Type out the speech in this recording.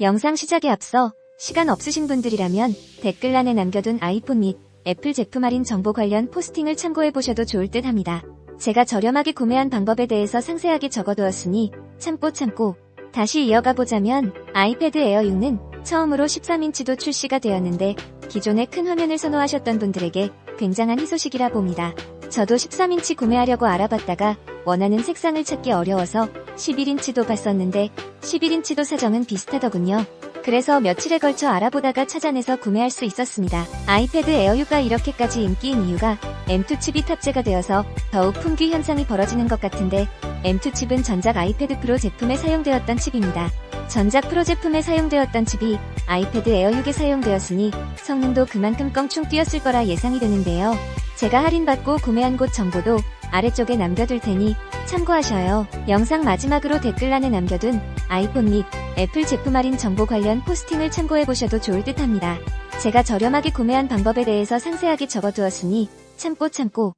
영상 시작에 앞서 시간 없으신 분들이라면 댓글란에 남겨둔 아이폰 및 애플 제품 할인 정보 관련 포스팅을 참고해보셔도 좋을 듯 합니다. 제가 저렴하게 구매한 방법에 대해서 상세하게 적어두었으니 참고 참고 다시 이어가 보자면 아이패드 에어 6는 처음으로 13인치도 출시가 되었는데 기존의 큰 화면을 선호하셨던 분들에게 굉장한 희소식이라 봅니다. 저도 13인치 구매하려고 알아봤다가 원하는 색상을 찾기 어려워서 11인치도 봤었는데 11인치도 사정은 비슷하더군요. 그래서 며칠에 걸쳐 알아보다가 찾아내서 구매할 수 있었습니다. 아이패드 에어 6가 이렇게까지 인기인 이유가 M2 칩이 탑재가 되어서 더욱 품귀 현상이 벌어지는 것 같은데 M2 칩은 전작 아이패드 프로 제품에 사용되었던 칩입니다. 전작 프로 제품에 사용되었던 칩이 아이패드 에어 6에 사용되었으니 성능도 그만큼 껑충 뛰었을 거라 예상이 되는데요. 제가 할인받고 구매한 곳 정보도 아래쪽에 남겨둘 테니 참고하셔요. 영상 마지막으로 댓글란에 남겨둔 아이폰 및 애플 제품 할인 정보 관련 포스팅을 참고해보셔도 좋을 듯 합니다. 제가 저렴하게 구매한 방법에 대해서 상세하게 적어두었으니 참고 참고